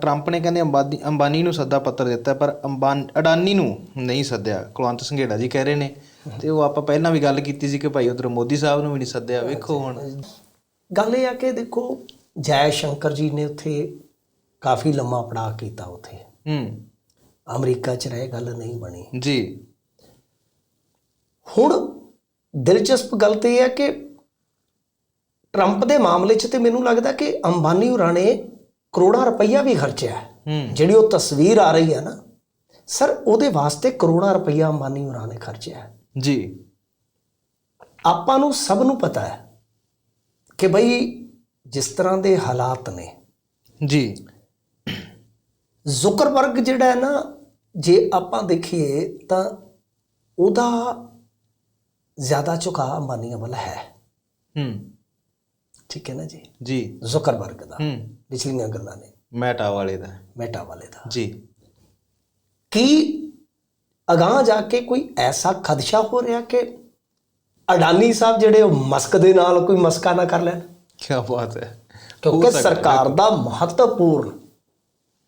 Trump ਨੇ ਕਹਿੰਦੇ ਅੰਬਾਨੀ ਅੰਬਾਨੀ ਨੂੰ ਸੱਦਾ ਪੱਤਰ ਦਿੱਤਾ ਪਰ ਅੰਬਾਨ ਅਡਾਨੀ ਨੂੰ ਨਹੀਂ ਸੱਦਿਆ। ਕੁਲਵੰਤ ਸੰਘੇੜਾ ਜੀ ਕਹਿ ਰਹੇ ਨੇ। ਤੇ ਉਹ ਆਪਾਂ ਪਹਿਲਾਂ ਵੀ ਗੱਲ ਕੀਤੀ ਸੀ ਕਿ ਭਾਈ ਉਧਰ ਮੋਦੀ ਸਾਹਿਬ ਨੂੰ ਵੀ ਨਹੀਂ ਸੱਦਿਆ। ਵੇਖੋ ਹੁਣ। ਗੱਲ ਇਹ ਆ ਕਿ ਦੇਖੋ ਜੈ ਸ਼ੰਕਰ ਜੀ ਨੇ ਉੱਥੇ ਕਾਫੀ ਲੰਮਾ ਪੜਾਅ ਕੀਤਾ ਉੱਥੇ। ਹੂੰ। ਅਮਰੀਕਾ 'ਚ ਰਹੇ ਗੱਲ ਨਹੀਂ ਬਣੀ। ਜੀ। ਹੁਣ ਦਿਲਚਸਪ ਗੱਲ ਤੇ ਇਹ ਹੈ ਕਿ ਟਰੰਪ ਦੇ ਮਾਮਲੇ 'ਚ ਤੇ ਮੈਨੂੰ ਲੱਗਦਾ ਕਿ ਅੰਬਾਨੀ ਹੋਰਾਂ ਨੇ ਕਰੋੜਾਂ ਰੁਪਈਆ ਵੀ ਖਰਚਿਆ ਜਿਹੜੀ ਉਹ ਤਸਵੀਰ ਆ ਰਹੀ ਹੈ ਨਾ ਸਰ ਉਹਦੇ ਵਾਸਤੇ ਕਰੋੜਾਂ ਰੁਪਈਆ ਅੰਬਾਨੀ ਹੋਰਾਂ ਨੇ ਖਰਚਿਆ ਹੈ। ਜੀ। ਆਪਾਂ ਨੂੰ ਸਭ ਨੂੰ ਪਤਾ ਹੈ ਕਿ ਬਈ ਜਿਸ ਤਰ੍ਹਾਂ ਦੇ ਹਾਲਾਤ ਨੇ। ਜੀ। ਜ਼ੁਕਰਬਰਗ ਜਿਹੜਾ ਹੈ ਨਾ ਜੇ ਆਪਾਂ ਦੇਖੀਏ ਤਾਂ ਉਹਦਾ ਜ਼ਿਆਦਾ ਝੁਕਾਅ ਅੰਬਾਨੀਆਂ ਵੱਲ ਹੈ। ਹੂੰ। ਠੀਕ ਹੈ ਨਾ ਜੀ? ਜੀ। ਜ਼ੁਕਰਬਰਗ ਦਾ। ਹੂੰ। ਪਿਛਲੀਆਂ ਗੱਲਾਂ ਨੇ। ਮੈਟਾ ਵਾਲੇ ਦਾ। ਮੈਟਾ ਵਾਲੇ ਦਾ। ਜੀ। ਕੀ ਅਗਾਹ ਜਾ ਕੇ ਕੋਈ ਐਸਾ ਖਦਸ਼ਾ ਹੋ ਰਿਹਾ ਕਿ ਅਡਾਨੀ ਸਾਹਿਬ ਜਿਹੜੇ ਉਹ ਮਸਕ ਦੇ ਨਾਲ ਕੋਈ ਮਸਕਾ ਨਾ ਕਰ ਲੈਣ? ਕੀ ਬਾਤ ਹੈ। ਕਿਉਂਕਿ ਸਰਕਾਰ ਦਾ ਮਹੱਤਵਪੂਰਨ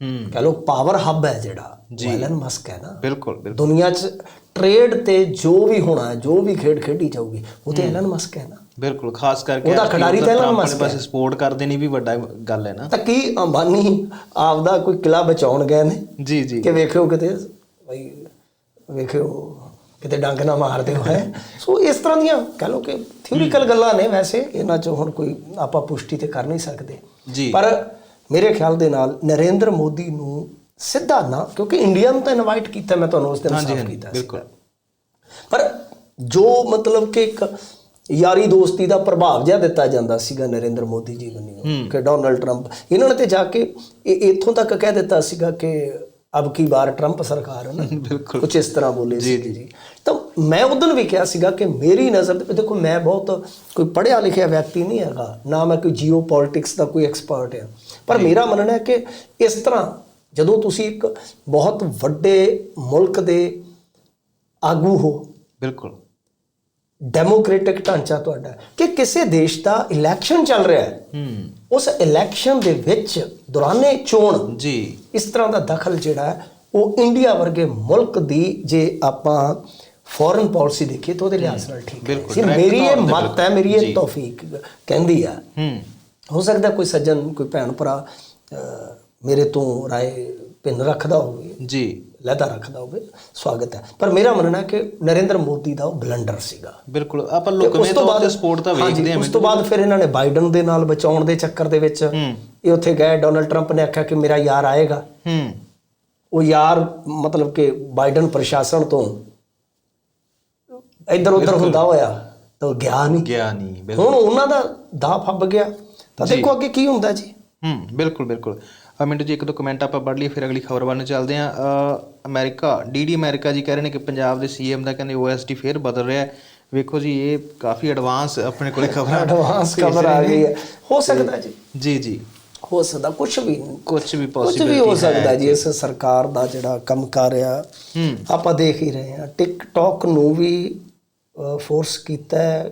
ਹੂੰ। ਕਹ ਲੋ ਪਾਵਰ ਹੱਬ ਹੈ ਜਿਹੜਾ ਐਲਨ ਮਸਕ ਹੈ ਨਾ। ਬਿਲਕੁਲ ਬਿਲਕੁਲ। ਦੁਨੀਆ 'ਚ ਟ੍ਰੇਡ ਤੇ ਜੋ ਵੀ ਹੋਣਾ ਹੈ ਜੋ ਵੀ ਖੇਡ ਖੇਡੀ ਜਾਊਗੀ ਉਹ ਤੇ ਐਲਨ ਮਸਕ ਹੈ ਨਾ। ਬਿਲਕੁਲ ਖਾਸ ਕਰਕੇ ਉਹਦਾ ਖਿਡਾਰੀ ਤਾਂ Musk ਨੇ ਬਸ ਸਪੋਰਟ ਕਰਦੇ ਨਹੀਂ ਵੀ ਵੱਡਾ ਗੱਲ ਹੈ ਨਾ। ਤਾਂ ਕੀ ਅੰਬਾਨੀ ਆਪਦਾ ਕੋਈ ਕਿਲਾ ਬਚਾਉਣ ਗਏ ਨੇ? ਜੀ ਜੀ। ਕਿ ਵੇਖਿਓ ਕਿਤੇ ਬਈ ਵੇਖਿਓ ਕਿਤੇ ਡੰਗ ਨਾ ਮਾਰਦੇ ਹੋ ਹੈ? ਸੋ ਇਸ ਤਰ੍ਹਾਂ ਦੀਆਂ ਕਹ ਲਓ ਕਿ ਥਿਊਰੀਕਲ ਗੱਲਾਂ ਨੇ ਵੈਸੇ ਇਹਨਾਂ 'ਚ ਹੁਣ ਕੋਈ ਆਪਾਂ ਪੁਸ਼ਟੀ ਤੇ ਕਰ ਨਹੀਂ ਸਕਦੇ। ਜੀ। ਪਰ ਮੇਰੇ ਖਿਆਲ ਦੇ ਨਾਲ ਨਰਿੰਦਰ ਮੋਦੀ ਨੂੰ ਸਿੱਧਾ ਨਾ ਕਿਉਂਕਿ ਇੰਡੀਆ ਨੂੰ ਤਾਂ ਇਨਵਾਈਟ ਕੀਤਾ ਮੈਂ ਤੁਹਾਨੂੰ ਉਸ ਦਿਨ ਸਾਫ਼ ਕੀਤਾ ਸੀ ਬਿਲਕੁਲ। ਪਰ ਜੋ ਮਤਲਬ ਕਿ ਇੱਕ ਯਾਰੀ ਦੋਸਤੀ ਦਾ ਪ੍ਰਭਾਵ ਜਿਹਾ ਦਿੱਤਾ ਜਾਂਦਾ ਸੀਗਾ ਨਰਿੰਦਰ ਮੋਦੀ ਜੀ ਵੱਲੋਂ ਕਿ ਡੋਨਲਡ ਟਰੰਪ। ਇਹਨਾਂ ਨੇ ਤੇ ਜਾ ਕੇ ਇਹ ਇੱਥੋਂ ਤੱਕ ਕਹਿ ਦਿੱਤਾ ਸੀਗਾ ਕਿ ਅਬ ਕੀ ਬਾਰ ਟਰੰਪ ਸਰਕਾਰ ਹੈ ਨਾ? ਬਿਲਕੁਲ। ਕੁਝ ਇਸ ਤਰ੍ਹਾਂ ਬੋਲੇ ਸੀ ਜੀ ਤਾਂ ਮੈਂ ਉਦੋਂ ਵੀ ਕਿਹਾ ਸੀਗਾ ਕਿ ਮੇਰੀ ਨਜ਼ਰ ਤੇ ਦੇਖੋ ਮੈਂ ਬਹੁਤ ਕੋਈ ਪੜ੍ਹਿਆ ਲਿਖਿਆ ਵਿਅਕਤੀ ਨਹੀਂ ਹੈਗਾ। ਨਾ ਮੈਂ ਕੋਈ ਜੀਓ ਪੋਲਿਟਿਕਸ ਦਾ ਕੋਈ ਐਕਸਪਰਟ ਹਾਂ। ਪਰ ਮੇਰਾ ਮੰਨਣਾ ਹੈ ਕਿ ਇਸ ਤਰ੍ਹਾਂ ਜਦੋਂ ਤੁਸੀਂ ਇੱਕ ਬਹੁਤ ਵੱਡੇ ਮੁਲਕ ਦੇ ਆਗੂ ਹੋ ਬਿਲਕੁਲ। ਡੈਮੋਕ੍ਰੈਟਿਕ ਢਾਂਚਾ ਤੁਹਾਡਾ ਕਿ ਕਿਸੇ ਦੇਸ਼ ਦਾ ਇਲੈਕਸ਼ਨ ਚੱਲ ਰਿਹਾ ਹੈ। ਹੂੰ। ਉਸ ਇਲੈਕਸ਼ਨ ਦੇ ਵਿੱਚ ਦੌਰਾਨੇ ਚੋਣ ਜੀ। ਇਸ ਤਰ੍ਹਾਂ ਦਾ ਦਖਲ ਜਿਹੜਾ ਉਹ ਇੰਡੀਆ ਵਰਗੇ ਮੁਲਕ ਦੀ ਜੇ ਆਪਾਂ ਫੋਰਨ ਪਾਲਿਸੀ ਦੇਖੀਏ ਤਾਂ ਉਹਦੇ ਲਿਹਾਜ਼ ਨਾਲ ਠੀਕ ਹੈ। ਮੇਰੀ ਇਹ ਮਤ ਹੈ ਮੇਰੀ ਇਹ ਤੌਫੀਕ ਕਹਿੰਦੀ ਆ। ਹੂੰ। ਹੋ ਸਕਦਾ ਕੋਈ ਸੱਜਣ ਕੋਈ ਭੈਣ ਭਰਾ ਮੇਰੇ ਤੋਂ ਰਾਏ ਭਿੰਨ ਰੱਖਦਾ ਹੋਵੇ। ਜੀ। ਲਹਿਦਾ ਰੱਖਦਾ ਹੋਵੇ ਸਵਾਗਤ ਹੈ ਪਰ ਮੇਰਾ ਮੰਨਣਾ ਕਿ ਨਰਿੰਦਰ ਮੋਦੀ ਦਾ ਉਹ ਬਲੰਡਰ ਸੀਗਾ ਬਿਲਕੁਲ ਆਪਾਂ ਉਸ ਤੋਂ ਬਾਅਦ ਸਪੋਰਟ ਤਾਂ ਵੇਖਦੇ ਹਾਂ ਉਸ ਤੋਂ ਬਾਅਦ ਫਿਰ ਇਹਨਾਂ ਨੇ ਬਾਈਡਨ ਦੇ ਨਾਲ ਬਚਾਉਣ ਦੇ ਚੱਕਰ ਦੇ ਵਿੱਚ ਇਹ ਉੱਥੇ ਗਏ ਡੋਨਲਡ ਟਰੰਪ ਨੇ ਆਖਿਆ ਕਿ ਮੇਰਾ ਯਾਰ ਆਏਗਾ ਹੂੰ ਉਹ ਯਾਰ ਮਤਲਬ ਕਿ ਬਾਈਡਨ ਪ੍ਰਸ਼ਾਸਨ ਤੋਂ ਇੱਧਰ ਉੱਧਰ ਹੁੰਦਾ ਹੋਇਆ ਤਾਂ ਗਿਆ ਨਹੀਂ ਗਿਆ ਨਹੀਂ ਹੁਣ ਉਹਨਾਂ ਦਾ ਦਾ ਫੱਬ ਗਿਆ ਤਾਂ ਦੇਖੋ ਅੱਗੇ ਕੀ ਹੁੰਦਾ ਜੀ ਹੂੰ ਬਿਲਕੁਲ ਬਿਲਕੁਲ ਮਿੰਟੂ ਜੀ ਇੱਕ ਦੋ ਕਮੈਂਟ ਆਪਾਂ ਪੜ੍ਹ ਲਈਏ ਫਿਰ ਅਗਲੀ ਖਬਰ ਵੱਲ ਨੂੰ ਚੱਲਦੇ ਆ ਅਮਰੀਕਾ ਡੀਡੀ ਅਮਰੀਕਾ ਜੀ ਕਹਿ ਰਹੇ ਨੇ ਕਿ ਪੰਜਾਬ ਦੇ ਸੀਐਮ ਦਾ ਕਹਿੰਦੇ ਓਐਸਡੀ ਫੇਰ ਬਦਲ ਰਿਹਾ ਹੈ। ਵੇਖੋ ਜੀ ਇਹ ਕਾਫੀ ਐਡਵਾਂਸ ਆਪਣੇ ਕੋਲੇ ਖਬਰਾਂ ਐਡਵਾਂਸ ਖਬਰ ਆ ਗਈ ਹੈ। ਹੋ ਸਕਦਾ ਜੀ। ਜੀ ਜੀ। ਹੋ ਸਕਦਾ ਕੁਝ ਵੀ ਕੁਝ ਵੀ ਕੁਝ ਪੋਸੀਬਲ ਵੀ ਹੋ ਸਕਦਾ ਜੀ ਇਸ ਸਰਕਾਰ ਦਾ ਜਿਹੜਾ ਕੰਮ ਕਰ ਰਿਹਾ ਹੂੰ। ਆਪਾਂ ਦੇਖ ਹੀ ਰਹੇ ਹਾਂ। ਟਿਕਟੌਕ ਨੂੰ ਵੀ ਫੋਰਸ ਕੀਤਾ ਹੈ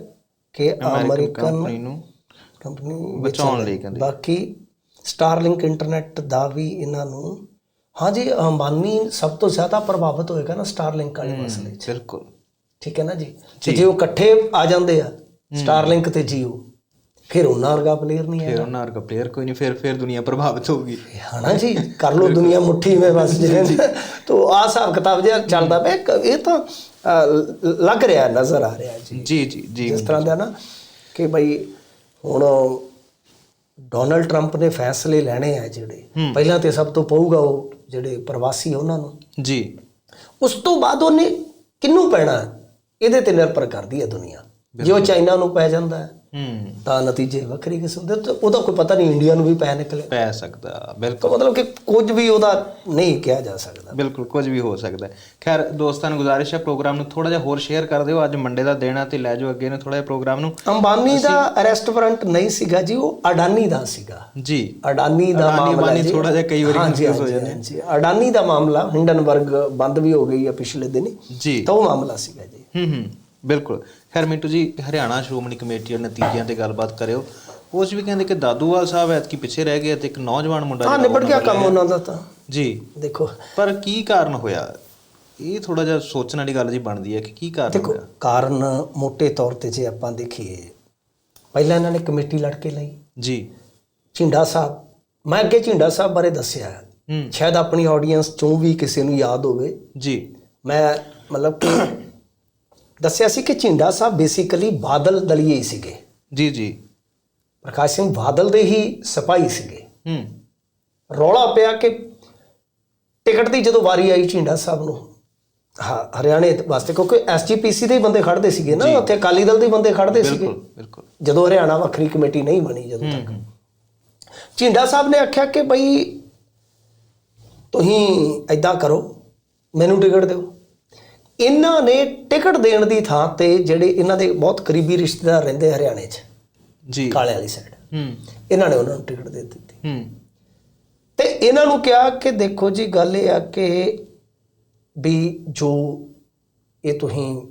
ਕਿ ਅਮਰੀਕਨ ਕੰਪਨੀ ਨੂੰ ਕੰਪਨੀ ਬਚਾਉਣ ਲਈ। ਕਹਿੰਦੇ। ਬਾਕੀ ਸਟਾਰਲਿੰਕ ਇੰਟਰਨੈਟ ਦਾ ਵੀ ਇਹਨਾਂ ਨੂੰ ਹਾਂਜੀ ਅੰਬਾਨੀ ਸਭ ਤੋਂ ਜ਼ਿਆਦਾ ਪ੍ਰਭਾਵਿਤ ਹੋਏਗਾ ਨਾ ਸਟਾਰਲਿੰਕ ਵਾਲੇ ਮਸਲੇ 'ਚ ਬਿਲਕੁਲ। ਠੀਕ ਹੈ ਨਾ ਜੀ? ਤੇ ਜੇ। ਉਹ ਇਕੱਠੇ ਆ ਜਾਂਦੇ ਆ ਸਟਾਰਲਿੰਕ ਤੇ ਜੀਓ ਫਿਰ ਉਹਨਾਂ ਵਰਗਾ ਪਲੇਅਰ ਨਹੀਂ ਹੈ ਫਿਰ ਉਹਨਾਂ ਵਰਗਾ ਪਲੇਅਰ ਕੋਈ ਨਹੀਂ ਫਿਰ ਫਿਰ ਦੁਨੀਆ ਪ੍ਰਭਾਵਿਤ ਹੋਊਗੀ। ਹਨਾ ਜੀ ਕਰ ਲੋ ਦੁਨੀਆ ਮੁੱਠੀ ਮੇ ਬਸ ਜਿਵੇਂ ਤੋ ਆ ਹਿਸਾਬ ਕਿਤਾਬ ਜਿਹਾ ਚੱਲਦਾ ਪਿਆ ਇਹ ਤਾਂ ਲੱਗ ਰਿਹਾ ਨਜ਼ਰ ਆ ਰਿਹਾ ਜੀ। ਜੀ ਜੀ ਜਿਸ ਤਰ੍ਹਾਂ ਦਾ ਨਾ ਕਿ ਬਈ ਹੁਣ ਡੋਨਲਡ ਟਰੰਪ ਨੇ ਫੈਸਲੇ ਲੈਣੇ ਆ ਜਿਹੜੇ ਪਹਿਲਾਂ ਤੇ ਸਭ ਤੋਂ ਪਊਗਾ ਉਹ ਜਿਹੜੇ ਪ੍ਰਵਾਸੀ ਉਹਨਾਂ ਨੂੰ। ਜੀ। ਉਸ ਤੋਂ ਬਾਅਦ ਉਹਨੇ ਕਿੰਨੂੰ ਪੈਣਾ? ਇਹਦੇ ਤੇ ਨਿਰਭਰ ਕਰਦੀ ਹੈ ਦੁਨੀਆ। ਜੇ ਉਹ ਚਾਈਨਾ ਨੂੰ ਪੈ ਜਾਂਦਾ ਹੈ। ਹੂੰ। ਤਾਂ ਨਤੀਜੇ ਵੱਖਰੀ ਕਿਸਮ ਦੇ ਤੇ ਉਹਦਾ ਕੋਈ ਪਤਾ ਨਹੀਂ ਇੰਡੀਆ ਨੂੰ ਵੀ ਪੈ ਨਿਕਲੇ। ਪੈ ਸਕਦਾ ਬਿਲਕੁਲ। ਮਤਲਬ ਕਿ ਕੁਝ ਵੀ ਉਹਦਾ ਨਹੀਂ ਕਿਹਾ ਜਾ ਸਕਦਾ। ਬਿਲਕੁਲ ਕੁਝ ਵੀ ਹੋ ਸਕਦਾ। ਖੈਰ ਦੋਸਤਾਂ ਨੂੰ ਗੁਜ਼ਾਰਿਸ਼ ਹੈ ਪ੍ਰੋਗਰਾਮ ਨੂੰ ਥੋੜਾ ਜਿਹਾ ਹੋਰ ਸ਼ੇਅਰ ਕਰ ਦਿਓ। ਅੱਜ ਮੰਡੇ ਦਾ ਦਿਨ ਆ ਤੇ ਲੈ ਜਾਓ ਅੱਗੇ ਨੂੰ ਥੋੜਾ ਜਿਹਾ ਪ੍ਰੋਗਰਾਮ ਨੂੰ। ਅੰਬਾਨੀ ਦਾ ਅਰੈਸਟ ਵਾਰੰਟ ਨਹੀਂ ਸੀਗਾ ਜੀ ਉਹ ਅਡਾਨੀ ਦਾ ਸੀਗਾ। ਜੀ। ਅਡਾਨੀ ਦਾ ਮਾਮਲਾ ਅੰਬਾਨੀ ਜੀ। ਥੋੜ੍ਹਾ ਜਿਹਾ ਕਈ ਵਾਰੀ confuse ਹੋ ਜਾਂਦੇ। ਹਾਂਜੀ। ਅਡਾਨੀ ਦਾ ਮਾਮਲਾ ਹਿੰਡਨਬਰਗ ਬੰਦ ਵੀ ਹੋ ਗਈ ਹੈ ਪਿਛਲੇ ਦਿਨੀ। ਜੀ। ਤਾਂ ਉਹ ਮਾਮਲਾ ਸੀਗਾ ਜੀ। ਹੂੰ ਹੂੰ। ਬਿਲਕੁਲ। ਖੈਰ ਮਿੰਟੂ ਜੀ ਹਰਿਆਣਾ ਸ਼੍ਰੋਮਣੀ ਕਮੇਟੀ ਦੇ ਨਤੀਜਿਆਂ ਤੇ ਗੱਲਬਾਤ ਕਰਿਓ। ਉਸ ਵੀ ਕਹਿੰਦੇ ਕਿ ਦਾਦੂਵਾਲ ਸਾਹਿਬ ਐਤਕੀ ਪਿੱਛੇ ਰਹਿ ਗਏ ਤੇ ਇੱਕ ਨੌਜਵਾਨ ਮੁੰਡਾ ਹਾਂ ਨਿਬੜ ਗਿਆ ਕੰਮ ਉਹਨਾਂ ਦਾ ਤਾਂ। ਜੀ। ਦੇਖੋ। ਪਰ ਕੀ ਕਾਰਨ ਹੋਇਆ? ਇਹ ਥੋੜਾ ਜਿਹਾ ਸੋਚਣ ਵਾਲੀ ਗੱਲ ਜੀ ਬਣਦੀ ਹੈ ਕਿ ਕੀ ਕਾਰਨ ਦੇਖੋ ਕਾਰਨ ਮੋٹے ਤੌਰ ਤੇ ਜੇ ਆਪਾਂ ਦੇਖੀਏ ਪਹਿਲਾਂ ਇਹਨਾਂ ਨੇ ਕਮੇਟੀ ਲੜ ਕੇ ਲਈ। ਜੀ। ਝਿੰਡਾ ਸਾਹਿਬ ਮੈਂ ਅੱਗੇ ਝਿੰਡਾ ਸਾਹਿਬ ਬਾਰੇ ਦੱਸਿਆ। ਸ਼ਾਇਦ ਆਪਣੀ ਆਡੀਅנס ਚੋਂ ਵੀ ਕਿਸੇ ਨੂੰ ਯਾਦ ਹੋਵੇ। ਜੀ। ਮੈਂ ਮਤਲਬ ਕਿ ਦੱਸਿਆ ਸੀ ਕਿ ਝਿੰਡਾ ਸਾਹਿਬ ਬੇਸਿਕਲੀ ਬਾਦਲ ਦਲੀਏ ਹੀ ਸੀਗੇ। ਜੀ ਜੀ। ਪ੍ਰਕਾਸ਼ ਸਿੰਘ ਬਾਦਲ ਦੇ ਹੀ ਸਿਪਾਹੀ ਸੀਗੇ। ਹੂੰ। ਰੌਲਾ ਪਿਆ ਕਿ ਟਿਕਟ ਦੀ ਜਦੋਂ ਵਾਰੀ ਆਈ ਝਿੰਡਾ ਸਾਹਿਬ ਨੂੰ ਹਾਂ ਹਰਿਆਣੇ ਵਾਸਤੇ ਕਿਉਂਕਿ ਐਸਜੀਪੀਸੀ ਦੇ ਹੀ ਬੰਦੇ ਖੜਦੇ ਸੀਗੇ ਨਾ ਉੱਥੇ ਅਕਾਲੀ ਦਲ ਦੇ ਬੰਦੇ ਖੜਦੇ ਸੀਗੇ। ਬਿਲਕੁਲ ਬਿਲਕੁਲ। ਜਦੋਂ ਹਰਿਆਣਾ ਵੱਖਰੀ ਕਮੇਟੀ ਨਹੀਂ ਬਣੀ ਜਦੋਂ ਤੱਕ। ਝਿੰਡਾ ਸਾਹਿਬ ਨੇ ਆਖਿਆ ਕਿ ਬਈ ਤੁਸੀਂ ਐਦਾਂ ਕਰੋ ਮੈਨੂੰ ਟਿਕਟ ਦਿਓ। ਇਹਨਾਂ ਨੇ ਟਿਕਟ ਦੇਣ ਦੀ ਥਾਂ ਤੇ ਜਿਹੜੇ ਇਹਨਾਂ ਦੇ ਬਹੁਤ ਕਰੀਬੀ ਰਿਸ਼ਤੇਦਾਰ ਰਹਿੰਦੇ ਹਰਿਆਣੇ 'ਚ ਜੀ। ਕਾਲੇ ਵਾਲੀ ਸਾਈਡ ਹੂੰ। ਇਹਨਾਂ ਨੇ ਉਹਨਾਂ ਨੂੰ ਟਿਕਟ ਦੇ ਦਿੱਤੀ। ਹੂੰ। ਤੇ ਇਹਨਾਂ ਨੂੰ ਕਿਹਾ ਕਿ ਦੇਖੋ ਜੀ ਗੱਲ ਇਹ ਆ ਕਿ ਵੀ ਜੋ ਇਹ ਤੁਸੀਂ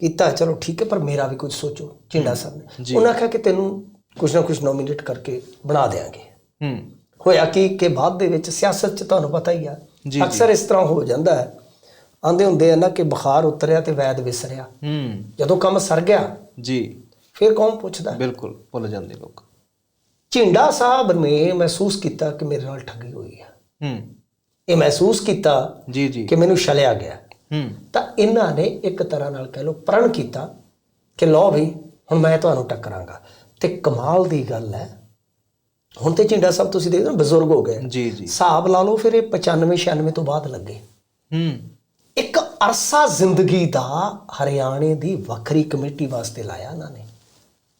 ਕੀਤਾ ਚਲੋ ਠੀਕ ਹੈ ਪਰ ਮੇਰਾ ਵੀ ਕੁਝ ਸੋਚੋ ਝਿੰਡਾ ਸਾਹਿਬ ਨੇ। ਉਹਨਾਂ ਆਖਿਆ ਕਿ ਤੈਨੂੰ ਕੁਝ ਨਾ ਕੁਝ ਨੋਮੀਨੇਟ ਕਰਕੇ ਬਣਾ ਦੇਾਂਗੇ ਹੂੰ। ਹੋਇਆ ਕੀ ਕਿ ਬਾਅਦ ਦੇ ਵਿੱਚ ਸਿਆਸਤ 'ਚ ਤੁਹਾਨੂੰ ਪਤਾ ਹੀ ਆ ਅਕਸਰ ਇਸ ਤਰ੍ਹਾਂ ਹੋ ਜਾਂਦਾ ਹੈ ਆਂਦੇ ਹੁੰਦੇ ਆ ਨਾ ਕਿ ਬੁਖਾਰ ਉਤਰਿਆ ਤੇ ਵੈਦ ਵਿਸਰਿਆ। ਹੂੰ। ਜਦੋਂ ਕੰਮ ਸਰ ਗਿਆ ਜੀ। ਫਿਰ ਕੌਣ ਪੁੱਛਦਾ? ਬਿਲਕੁਲ ਭੁੱਲ ਜਾਂਦੇ ਲੋਕ। ਝਿੰਡਾ ਸਾਹਿਬ ਨੇ ਮਹਿਸੂਸ ਕੀਤਾ ਕਿ ਮੇਰੇ ਨਾਲ ਠੱਗੀ ਹੋਈ ਹੈ ਹੂੰ। ਇਹ ਮਹਿਸੂਸ ਕੀਤਾ ਜੀ ਜੀ। ਕਿ ਮੈਨੂੰ ਛਲਿਆ ਗਿਆ। ਹੂੰ। ਤਾਂ ਇਹਨਾਂ ਨੇ ਇੱਕ ਤਰ੍ਹਾਂ ਨਾਲ ਕਹਿ ਲਓ ਪ੍ਰਣ ਕੀਤਾ ਕਿ ਲਓ ਵੀ ਹੁਣ ਮੈਂ ਤੁਹਾਨੂੰ ਟੱਕਰਾਂਗਾ। ਤੇ ਕਮਾਲ ਦੀ ਗੱਲ ਹੈ ਹੁਣ ਤੇ ਝਿੰਡਾ ਸਾਹਿਬ ਤੁਸੀਂ ਦੇਖਦੇ ਹੋ ਬਜ਼ੁਰਗ ਹੋ ਗਏ। ਜੀ ਜੀ। ਹਿਸਾਬ ਲਾ ਲਓ ਫਿਰ ਇਹ 95 96 ਤੋਂ ਬਾਅਦ ਲੱਗੇ। ਹੂੰ। ਅਰਸਾ ਜ਼ਿੰਦਗੀ ਦਾ ਹਰਿਆਣੇ ਦੀ ਵੱਖਰੀ ਕਮੇਟੀ ਵਾਸਤੇ ਲਾਇਆ ਇਹਨਾਂ ਨੇ।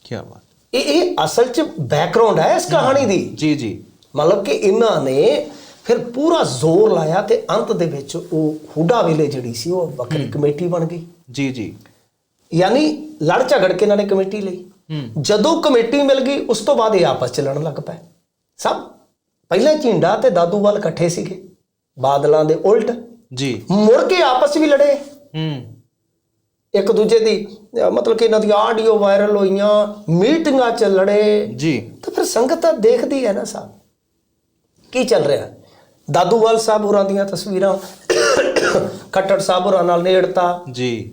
ਕੀ ਬਾਤ। ਇਹ ਇਹ ਅਸਲ 'ਚ ਬੈਕਗ੍ਰਾਉਂਡ ਹੈ ਇਸ ਕਹਾਣੀ ਦੀ? ਜੀ ਜੀ। ਮਤਲਬ ਕਿ ਇਹਨਾਂ ਨੇ ਫਿਰ ਪੂਰਾ ਜ਼ੋਰ ਲਾਇਆ ਤੇ ਅੰਤ ਦੇ ਵਿੱਚ ਉਹ ਹੁੱਡਾ ਵੇਲੇ ਜਿਹੜੀ ਸੀ ਉਹ ਵੱਖਰੀ ਕਮੇਟੀ ਬਣ ਗਈ। ਜੀ ਜੀ। ਯਾਨੀ ਲੜ ਝਗੜ ਕੇ ਇਹਨਾਂ ਨੇ ਕਮੇਟੀ ਲਈ। ਜਦੋਂ ਕਮੇਟੀ ਮਿਲ ਗਈ ਉਸ ਤੋਂ ਬਾਅਦ ਇਹ ਆਪਸ ਚ ਲੜਨ ਲੱਗ ਪਏ। ਸਭ। ਪਹਿਲੇ ਝਿੰਡਾ ਤੇ ਦਾਦੂਵਾਲ ਇਕੱਠੇ ਸੀਗੇ। ਬਾਦਲਾਂ ਦੇ ਉਲਟ। ਜੀ। ਮੁੜ ਕੇ ਆਪਸ 'ਚ ਵੀ ਲੜੇ। ਹੂੰ। ਇੱਕ ਦੂਜੇ ਦੀ ਮਤਲਬ ਕਿ ਇਹਨਾਂ ਦੀ ਆਡੀਓ ਵਾਇਰਲ ਹੋਈਆਂ ਮੀਟਿੰਗਾਂ 'ਚ ਲੜੇ। ਜੀ। ਤਾਂ ਫਿਰ ਸੰਗਤ ਤਾਂ ਦੇਖਦੀ ਹੈ ਨਾ ਸਾਹਿਬ ਕੀ ਚੱਲ ਰਿਹਾ? ਦਾਦੂਵਾਲ ਸਾਹਿਬ ਹੋਰਾਂ ਦੀਆਂ ਤਸਵੀਰਾਂ ਖੱਟੜ ਸਾਹਿਬ ਹੋਰਾਂ ਨਾਲ ਨੇੜਤਾ। ਜੀ।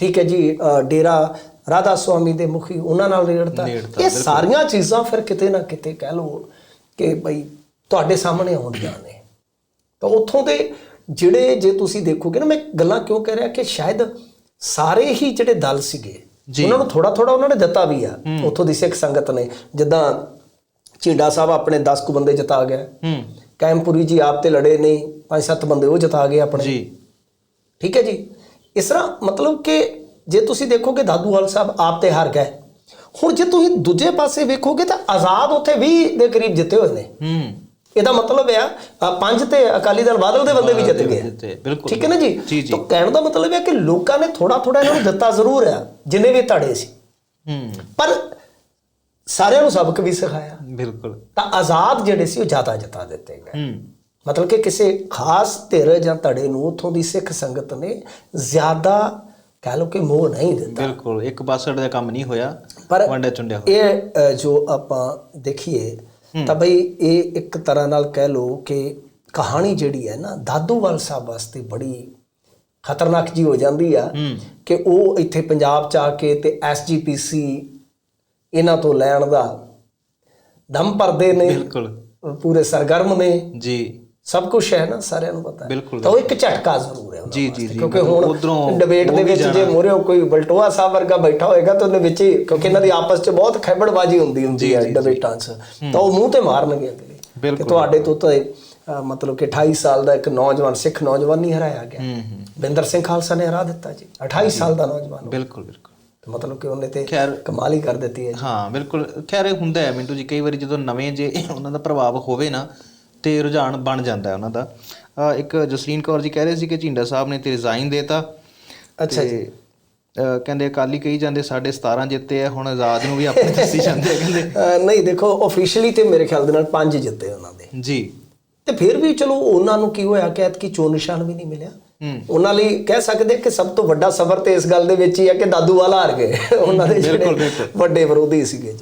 ਠੀਕ ਹੈ ਜੀ ਡੇਰਾ ਰਾਧਾ ਸੁਆਮੀ ਦੇ ਮੁਖੀ ਉਹਨਾਂ ਨਾਲ ਨੇੜਤਾ। ਇਹ ਸਾਰੀਆਂ ਚੀਜ਼ਾਂ ਫਿਰ ਕਿਤੇ ਨਾ ਕਿਤੇ ਕਹਿ ਲਓ ਕਿ ਬਈ ਤੁਹਾਡੇ ਸਾਹਮਣੇ ਆਉਂਦੀਆਂ ਨੇ। ਤਾਂ ਉੱਥੋਂ ਦੇ ਜਿਹੜੇ ਜੇ ਤੁਸੀਂ ਦੇਖੋਗੇ ਨਾ ਮੈਂ ਗੱਲਾਂ ਕਿਉਂ ਕਹਿ ਰਿਹਾ ਕਿ ਸ਼ਾਇਦ ਸਾਰੇ ਹੀ ਜਿਹੜੇ ਦਲ ਸੀਗੇ। ਉਹਨਾਂ ਨੂੰ ਥੋੜਾ ਥੋੜਾ ਉਹਨਾਂ ਨੇ ਦਿੱਤਾ ਵੀ ਆ। ਉੱਥੋਂ ਦੀ ਸਿੱਖ ਸੰਗਤ ਨੇ ਜਿੱਦਾਂ ਝੀਂਡਾ ਸਾਹਿਬ ਆਪਣੇ 10 ਕੁ ਬੰਦੇ ਜਿਤਾ ਗਿਆ। ਹੂੰ। ਕੈਂਪੂਰੀ ਜੀ ਆਪ ਤੇ ਲੜੇ ਨਹੀਂ ਪੰਜ ਸੱਤ ਬੰਦੇ ਉਹ ਜਿਤਾ ਗਏ ਆਪਣੇ। ਜੀ। ਠੀਕ ਹੈ ਜੀ? ਇਸ ਤਰ੍ਹਾਂ ਮਤਲਬ ਕਿ ਜੇ ਤੁਸੀਂ ਦੇਖੋਗੇ ਦਾਦੂਵਾਲ ਸਾਹਿਬ ਆਪ ਤੇ ਹਾਰ ਗਏ। ਹੁਣ ਜੇ ਤੁਸੀਂ ਦੂਜੇ ਪਾਸੇ ਵੇਖੋਗੇ ਤਾਂ ਆਜ਼ਾਦ ਉੱਥੇ 20 ਦੇ ਕਰੀਬ ਜਿੱਤੇ ਹੋਏ ਨੇ। ਹੂੰ। ਇਹਦਾ ਮਤਲਬ ਆ ਪੰਜ ਤੇ ਅਕਾਲੀ ਦਲ ਬਾਦਲ ਦੇ ਬੰਦੇ ਵੀ ਜਿੱਤ ਗਏ। ਬਿਲਕੁਲ। ਠੀਕ ਹੈ ਨਾ ਜੀ? ਤਾਂ ਕਹਿਣ ਦਾ ਮਤਲਬ ਹੈ ਕਿ ਲੋਕਾਂ ਨੇ ਥੋੜਾ ਥੋੜਾ ਇਹਨਾਂ ਨੂੰ ਦਿੱਤਾ ਜ਼ਰੂਰ ਆ ਜਿੰਨੇ ਵੀ ਧੜੇ ਸੀ। ਹੂੰ। ਪਰ ਸਾਰਿਆਂ ਨੂੰ ਸਬਕ ਵੀ ਸਿਖਾਇਆ। ਬਿਲਕੁਲ। ਤਾਂ ਆਜ਼ਾਦ ਜਿਹੜੇ ਸੀ ਉਹ ਜ਼ਿਆਦਾ ਜਿਤਾ ਦਿੱਤੇ ਗਏ। ਹੂੰ। ਮਤਲਬ ਕਿ ਕਿਸੇ ਖਾਸ ਧਿਰ ਜਾਂ ਧੜੇ ਨੂੰ ਉਥੋਂ ਦੀ ਸਿੱਖ ਸੰਗਤ ਨੇ ਜ਼ਿਆਦਾ ਕਹਿ ਲਓ ਕਿ ਮੋਹ ਨਹੀਂ ਦਿੱਤਾ। ਬਿਲਕੁਲ। ਇੱਕ ਬਾਸੜ ਦਾ ਕੰਮ ਨਹੀਂ ਹੋਇਆ ਪਰ ਚੁੰਡਿਆ ਇਹ ਜੋ ਆਪਾਂ ਦੇਖੀਏ ਤਾਂ ਬਈ ਇਹ ਇੱਕ ਤਰ੍ਹਾਂ ਨਾਲ ਕਹਿ ਲਓ ਕਿ ਕਹਾਣੀ ਜਿਹੜੀ ਹੈ ਨਾ ਦਾਦੂਵਾਲ ਸਾਹਿਬ ਵਾਸਤੇ ਬੜੀ ਖਤਰਨਾਕ ਜੀ ਹੋ ਜਾਂਦੀ ਆ ਕਿ ਉਹ ਇੱਥੇ ਪੰਜਾਬ ਚ ਆ ਕੇ ਤੇ ਐਸਜੀਪੀਸੀ ਇਹਨਾਂ ਤੋਂ ਲੈਣ ਦਾ ਦਮ ਭਰਦੇ ਨੇ। ਬਿਲਕੁਲ। ਪੂਰੇ ਸਰਗਰਮ ਨੇ। ਜੀ। ਸਭ ਕੁਝ ਹੈ ਨਾ ਸਾਰਿਆਂ ਨੂੰ ਪਤਾ ਹੈ। ਤਾਂ ਉਹ ਇੱਕ ਝਟਕਾ ਜ਼ਰੂਰ ਹੈ ਜੀ, ਜੀ, ਕਿਉਂਕਿ ਹੁਣ ਉੱਧਰੋਂ ਡਿਬੇਟ ਦੇ ਵਿੱਚ ਜੇ। ਮੋਰੇ ਕੋਈ ਬਲਟੋਆ ਸਾਹਿਬ ਵਰਗਾ ਬੈਠਾ ਹੋਏਗਾ ਤਾਂ ਉਹਨੇ ਵਿੱਚ ਹੀ ਕਿਉਂਕਿ ਇਹਨਾਂ ਦੀ ਆਪਸ 'ਚ ਬਹੁਤ ਖੈਬੜਬਾਜ਼ੀ ਹੁੰਦੀ ਹੁੰਦੀ ਹੈ ਡਿਬੇਟਾਂ 'ਚ। ਤਾਂ ਉਹ ਮੂੰਹ ਤੇ ਮਾਰਨਗੇ ਅਗਲੇ। ਕਿ। ਤੁਹਾਡੇ ਤੋਂ ਤਾਂ ਮਤਲਬ ਕਿ 28 ਸਾਲ ਦਾ ਇੱਕ ਨੌਜਵਾਨ ਸਿੱਖ ਨੌਜਵਾਨ ਨਹੀਂ ਹਰਾਇਆ ਗਿਆ। ਬਿੰਦਰ ਸਿੰਘ ਖਾਲਸਾ ਨੇ ਹਰਾ ਦਿੱਤਾ ਜੀ। 28 ਸਾਲ ਦਾ ਨੌਜਵਾਨ। ਬਿਲਕੁਲ ਬਿਲਕੁਲ। ਮਤਲਬ ਕਿ ਉਹਨੇ ਤੇ ਖੈਰ ਕਮਾਲ ਹੀ ਕਰ ਦਿੱਤੀ ਹੈ ਹਾਂ ਬਿਲਕੁਲ। ਖੈਰ ਇਹ ਹੁੰਦਾ ਹੈ ਮਿੰਟੂ ਜੀ ਕਈ ਵਾਰੀ ਜਦੋਂ ਨਵੇਂ ਜੇ ਉਹਨਾਂ ਦਾ ਪ੍ਰਭਾਵ ਹੋਵੇ ਨਾ ਤੇ ਰੁਝਾਨ ਬਣ ਜਾਂਦਾ ਹੈ ਉਹਨਾਂ ਦਾ। ਇੱਕ ਜਸਲੀਨ ਕੌਰ ਜੀ ਕਹਿ ਰਹੇ ਸੀ ਕਿ ਝਿੰਡਾ ਸਾਹਿਬ ਨੇ ਤੇ ਰਿਜ਼ਾਈਨ ਦੇਤਾ। ਅੱਛਾ ਅਹ ਕਹਿੰਦੇ ਅਕਾਲੀ ਕਹੀ ਜਾਂਦੇ ਸਾਡੇ 17 ਜਿੱਤੇ ਆ ਹੁਣ ਆਜ਼ਾਦ ਨੂੰ ਵੀ ਆਪਣੇ ਦੱਸੀ ਜਾਂਦੇ ਆ ਕਹਿੰਦੇ। ਨਹੀਂ ਦੇਖੋ ਆਫੀਸ਼ੀਅਲੀ ਤੇ ਮੇਰੇ ਖਿਆਲ ਦੇ ਨਾਲ ਪੰਜ ਜਿੱਤੇ ਉਹਨਾਂ ਦੇ। ਜੀ। ਤੇ ਫਿਰ ਵੀ ਚਲੋ ਉਹਨਾਂ ਨੂੰ ਕੀ ਹੋਇਆ ਕਿ ਐਤਕੀ ਚੋਣ ਨਿਸ਼ਾਨ ਵੀ ਨਹੀਂ ਮਿਲਿਆ। ਉਹਨਾਂ ਲਈ ਕਹਿ ਸਕਦੇ ਕਿ ਸਭ ਤੋਂ ਵੱਡਾ ਸਬਰ ਤੇ ਇਸ ਗੱਲ ਦੇ ਵਿੱਚ ਹੀ ਹੈ ਕਿ ਦਾਦੂ ਵਾਲਾ ਹਾਰ ਗਏ। ਉਹਨਾਂ ਦੇ ਬਿਲਕੁਲ, ਜਿਹੜੇ। ਵੱਡੇ ਵਿਰੋਧੀ ਸੀਗੇ ਜੀ।